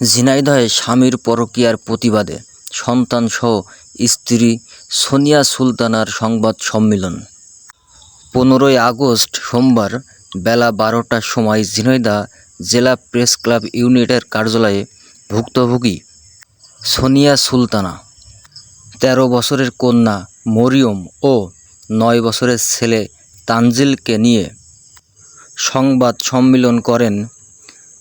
ঝিনাইদহে স্বামীর পরকীয়ার প্রতিবাদে সন্তানসহ স্ত্রী সোনিয়া সুলতানার সংবাদ সম্মেলন। পনেরোই আগস্ট সোমবার বেলা বারোটার সময় ঝিনাইদহ জেলা প্রেস ক্লাব ইউনিটের কার্যালয়ে ভুক্তভোগী সোনিয়া সুলতানা, তেরো বছরের কন্যা মরিয়ম ও নয় বছরের ছেলে তানজিলকে নিয়ে সংবাদ সম্মেলন করেন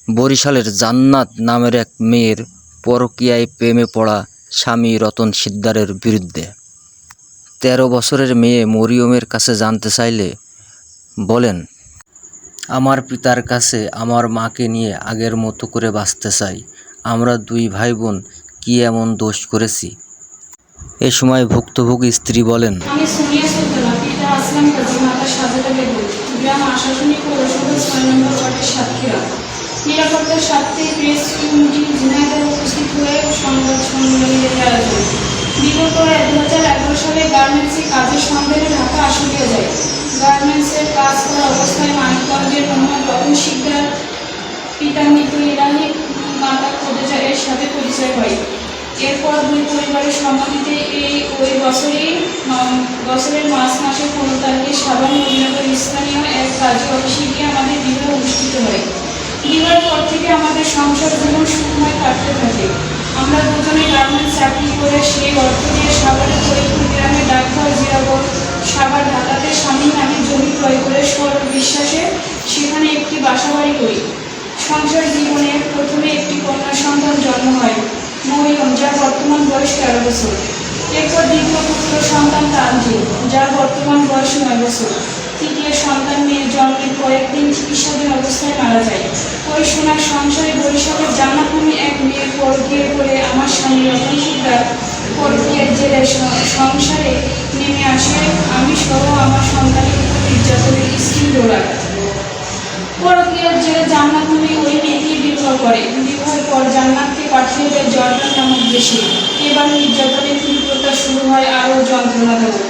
বরিশালের জান্নাত নামের এক মেয়ের পরকীয়ায় প্রেমে পড়া স্বামী রতন সিকদারের বিরুদ্ধে। তেরো বছরের মেয়ে মরিয়মের কাছে জানতে চাইলে বলেন, আমার পিতার কাছে আমার মাকে নিয়ে আগের মতো করে বাঁচতে চাই। আমরা দুই ভাই বোন কী এমন দোষ করেছি? এ সময় ভুক্তভোগী স্ত্রী বলেন নিরাপত্তার স্বার্থে প্রেস ইউনিটি ঝিনাইদহ উপস্থিত হয়ে সংবাদ সম্মেলনের আয়োজন বিগত দু হাজার এগারো সালে গার্মেন্টসে কাজের সন্ধানে ঢাকা আশুলিয়া যায়। গার্মেন্টসের কাজ করা অবস্থায় মানিকগঞ্জের মোহাম্মদ রতন শিকদার পিতা মৃত ইরানি মাতা খোদেজা এর সাথে পরিচয় হয়। এরপর দুই পরিবারের সম্মতিতে এই ওই বছরই বছরের মার্চ মাসের পনেরো তারিখে সাবান নবীনগর স্থানীয় এক কাজী অফিসে গিয়ে আমাদের বিবাহ অনুষ্ঠিত হয়। বিবাহের পর থেকে আমাদের সংসার জীবন সুখময় কাটতে থাকে। আমরা দুজনে গার্মেন্টস চাকরি করে সেই অর্থ দিয়ে সাভারের ফরিদপুর গ্রামে ডাকঘর জিরাগর সাভার ঢাকাতে স্বামী নামে জমি ক্রয় করে সরল বিশ্বাসে সেখানে একটি বাসাবাড়ি করি। সংসার জীবনে প্রথমে একটি কন্যা সন্তান জন্ম হয়। মরিয়ম যার বর্তমান বয়স তেরো বছর। এরপর দ্বিতীয় পুত্র সন্তান তানজিল যার বর্তমান বয়স নয় বছর। তৃতীয় সন্তান মেয়ের জন্মের কয়েকদিন চিকিৎসাধীন অবস্থায় মারা যায়। ওই সোনার সংসারে বরিশালের জান্নাত এক মেয়ের পর বিয়ে করে আমার স্বামী রতন শিকদার পরকীয়ার জেলে সংসারে নেমে আসে। আমি সহ আমার সন্তানের উপর নির্যাতনের স্ত্রী দৌড়ায় পরকীয়ার জেলে জান্নাত ওই মেয়েকে বিবাহ করে। বিবাহের পর জান্নাতকে পাঠিয়ে দেয় জর্ডান নামক দেশে। এবার নির্যাতনের তীব্রতা শুরু হয় আরও শেষ পর্যন্ত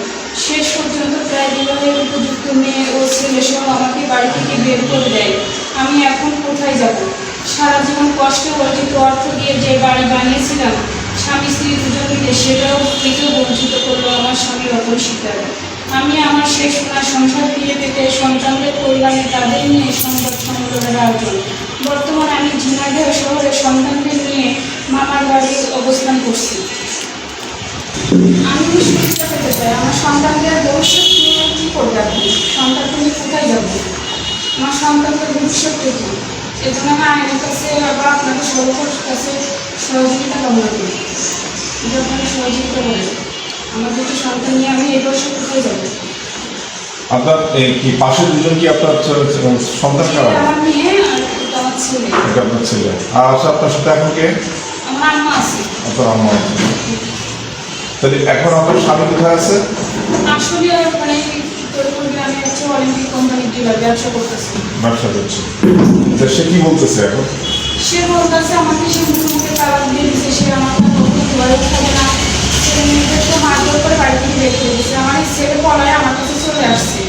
প্রায় বিবাহের উপযুক্ত মেয়ে ও ছেলে সহ আমাকে বাড়ি থেকে বের করে দেয়। আমি এখন কোথায় যাব? সারা জীবন কষ্টে অর্জিত অর্থ দিয়ে যে বাড়ি বানিয়েছিলাম, স্বামী স্ত্রী দুজন মিলে সেটাও থেকেও বঞ্চিত করল আমার স্বামী রতন শিকার আমি আমার শেষ সোনার সংসার ফিরে পেতে সন্তানদের কল্যাণে তাদের নিয়ে সংবাদ সম্মেলনের আয়োজন। বর্তমানে আমি ঝিনাইদহ শহরে সন্তানদের নিয়ে মামার বাড়ি অবস্থান করছি। আমি সুবিধা পেতে চাই, আমার সন্তানদের ভবিষ্যৎ নিয়ে কী করবে সন্তানকে কোথায় যাব? আমার সন্তানদের ভবিষ্যৎ দেখুন এজন্য আমি আইনের কাছে বা আপনাদের সর্বর কাছে সহযোগিতা কামনা করি যদি আপনারা সহযোগিতা করেন আমার দুটো সন্তান নিয়ে আমি এই বছর কোথায় যাব? আপনার কি পাশের দুজন কি আপনার সন্তান কারা? আমার মেয়ে আর আমার ছেলে। এটা আপনার ছেলে। আর আপনার সাথে এখন কে? আমার আম্মা আছে। আপনার আম্মা আছে। তাহলে এখন আপনার স্বামী কোথায় আছে? আসলে মানে অলিম্পিক কোম্পানির ডিলার ব্যবসা করতেছে? ব্যবসা করছে। তা সে কি বলতেছে এখন? সে বলতেছে আমাকে সে মুখে মুখে তালাক দিয়ে দিচ্ছে সে আমার নতুন ঘরে থাকে না। ছেলে মেয়েদেরকে মারধর করে বাড়ি থেকে বের করে দিচ্ছে আমার এই ছেলে পলায় আমার কাছে চলে আসছে।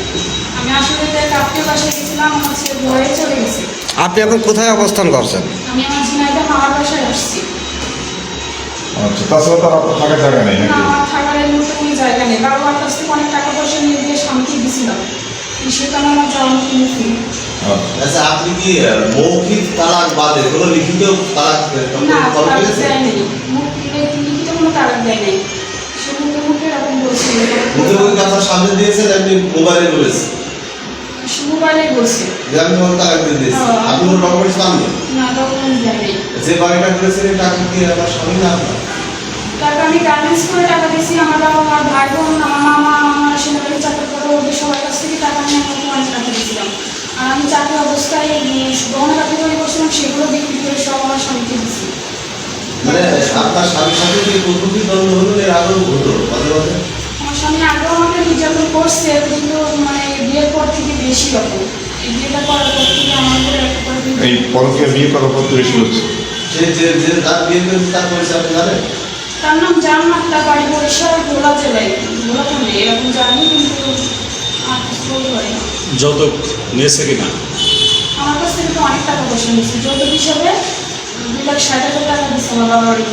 আমি আসলে তাই কাপড়ে বাসায় গেছিলাম আমার ছেলে ভয়ে চলে গেছে। আপনি এখন কোথায় অবস্থান করছেন? আমি আমার ঝিনাইতে মামার বাসায় আসছি। আচ্ছা তাছাড়া তার আপনার থাকার জায়গা নেই নাকি আমার থাকার এর মতো কোনো জায়গা নেই বাবার কাছ থেকে অনেক টাকা পয়সা নিয়ে দিয়ে শান্তি দিয়েছিলাম সেটা আমার যাওয়ার মতো মুখ নেই আচ্ছা আচ্ছা আপনি কি মৌখিক তালাক বাদে কোনো লিখিত তালাক মুখ মুখে কথা সামনে দিয়েছেন আপনি মোবাইলে বলেছেন মোবাইলে বলছে। যে আমি তোমার তালাক দিয়ে দিয়েছি। হ্যাঁ। আপনি কোনো ডকুমেন্টস পাননি? না ডকুমেন্ট দেয় যে বাড়িটা করেছেন টাকা কি আমার স্বামী না আপনার তারপর আমি গার্মেন্টস করে টাকা দিয়েছি আমার বাবা আমার ভাই বোন আমার মামা আমার সেনাবাড়ি চাকরি করে ওদের সবার কাছ থেকে টাকা নিয়ে আমি অনেক টাকা দিয়েছিলাম। আর আমি চাকরি অবস্থায় গহনা চাকরি করে করছিলাম সেগুলো বিক্রি করে সব আমার স্বামীকে দিয়েছি। মানে আপনার স্বামীর সাথে যে দ্বন্দ্ব হলো এর আগেও হতো মাঝে মাঝে? আমার স্বামী আগেও আমাকে নির্যাতন করছে কিন্তু মানে বিয়ের পর থেকে বেশি রকম। বিয়েটা করার পর থেকে আমার করে বিয়ে- এই পরকীয়া বিয়ে করার পর বেশি হচ্ছে। যে যে তার বিয়ে করেছে তার পরিচয় আপনি জানেন? তার নাম জান্নাত তার বাড়ি বরিশাল ভোলা জেলায়। ভোলা থানে এরকম জানি কিন্তু আর কিছু না। যৌতুক নিয়েছে কিনা? আমার কাছ থেকে তো অনেক টাকা পয়সা নিয়েছে। যৌতুক হিসাবে দু লাখ ষাট হাজার টাকা দিচ্ছে আমার বাবা বাড়ি।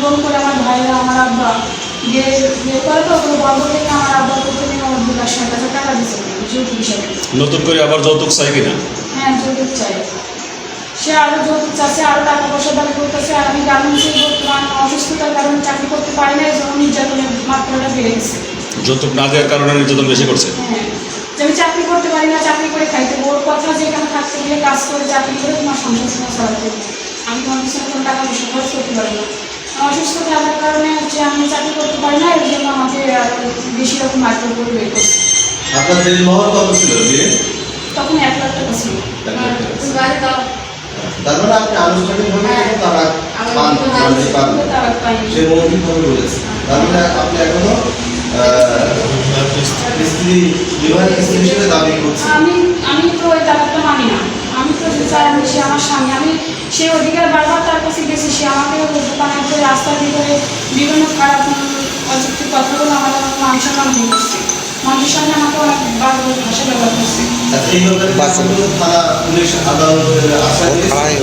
লোন করে আমার ভাইরা আমার আব্বা বিয়ে বিয়ে করে তো ওগুলো বন্ধ থেকে আমার আব্বা আমার দু লাখ ষাট হাজার টাকা দিচ্ছে যৌতুক হিসাবে। নতুন করে আবার যৌতুক চাই কিনা? হ্যাঁ যৌতুক চাই। সে আরও যৌতুক চাচ্ছে আরও টাকা পয়সা দাবি করতেছে আর আমি গার্মেন্টসে বর্তমান অসুস্থতার কারণে চাকরি করতে পারি না এই জন্য নির্যাতনের মাত্রাটা বেড়ে গেছে। যৌতুক না দেওয়ার কারণে নির্যাতন বেশি করছে? হ্যাঁ আমি চাকরি করতে পারি না চাকরি করে খাইতে ওর কথা যে এখানে থাকতে গেলে কাজ করে চাকরি করে তোমার সংসার সময় চালাতে আমি তোমার পিছনে কোনো টাকা পয়সা খরচ করতে পারি না। অসুস্থ থাকার কারণে হচ্ছে আমি চাকরি করতে পারি না এই জন্য আমাকে বেশি রকম করে বের করছে। আপনার দেড় মহর কত ছিল তখন এক লাখ টাকা ছিল। তার মানে আপনি আনুষ্ঠানিকভাবে হ্যাঁ। কোনো তালাক পান পান। সে মৌখিকভাবে বলেছে। তার মানে আপনি এখনও স্ত্রী বিবাহিত স্ত্রী হিসেবে দাবি করছেন। আমি আমি তো ওই টাকাটা মানি না। আমি তো চাই আমি সে আমার স্বামী। আমি সে অধিকার বারবার তার কাছে গেছি। সে আমাকে দোকানে করে রাস্তা দিয়ে করে বিভিন্ন খারাপ উম, অযৌক্তিক কথাগুলো আমার মান সম্মান মানুষের সামনে আমাকে অনেক বাজে ভাষা ব্যবহার করছে এই ব্যাপারে বাচ্চা। কোনো থানা পুলিশ আদালতের আশ্রয়